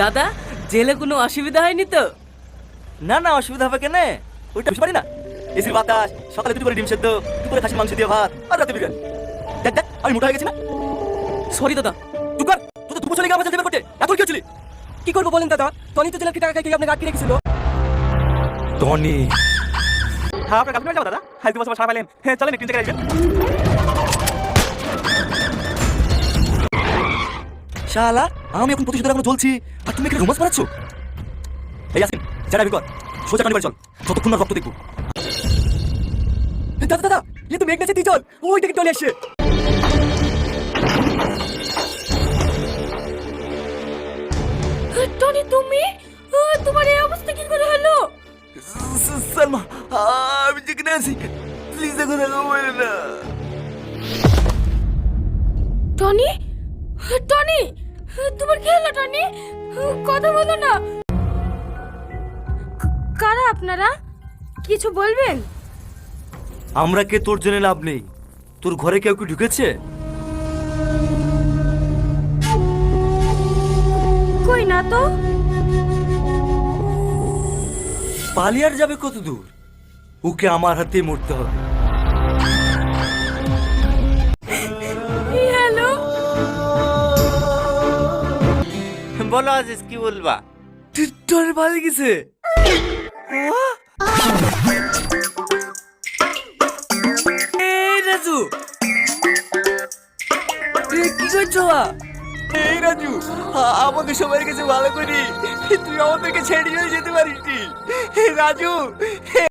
দাদা জেলে কোনো অসুবিধা হয়নি তো? না না অসুবিধা হবে কেন? ওইটা বুঝতে পারি না। এসির বাতাস সকালে দুটো করে ডিম সেদ্ধ দুপুরে খাসি মাংস দিয়ে ভাত আর রাতে বিরিয়ানি। দেখ দেখ আমি মোটা হয়ে গেছি না? সরি দাদা। তুই কর। তুই তো দুপুর চলে গেলে আমার জেল করতে। এখন কি হচ্ছিলি? কি করব বলেন দাদা? টনি তো জেলার কি টাকা খেয়ে আপনাকে আটকে রেখেছিল? টনি। হ্যাঁ আপনার কাছে যাব দাদা? হাই দু বছর সারা পাইলেন। হ্যাঁ চলেন একটু জায়গায় শালা আমি এখন প্রতিশোধের এখনও চলছি আর তুমি এখানে রোমান্স বানাচ্ছ? এই আসিন যারা বিকট সোজা কানি বাড়ি চল যতক্ষণ না রক্ত দেখব। দাদা দাদা ইয়ে তো মেঘ নাচে চল ওই থেকে টনি আসছে টনি তুমি? তোমার এই অবস্থা কি করে হলো? সালমা আমি যেখানে আছি প্লিজ এখন বলে না। টনি? টনি? তোমার কি হলো টনি? কথা বলো না। কারা আপনারা? কিছু বলবেন? আমরা কে তোর জন্য লাভ নেই? তোর ঘরে কেউ কি ঢুকেছে? কই না তো? পালিয়ার যাবে কত দূর ওকে আমার হাতে মরতে হবে। বলো আজিজ কি বলবা? টনি পালিয়ে গেছে? এই রাজু! কি করছ এই রাজু আ- আমাকে সবার কাছে ভালো করি তুই আমাদেরকে ছেড়ে যেতে পারিস। রাজু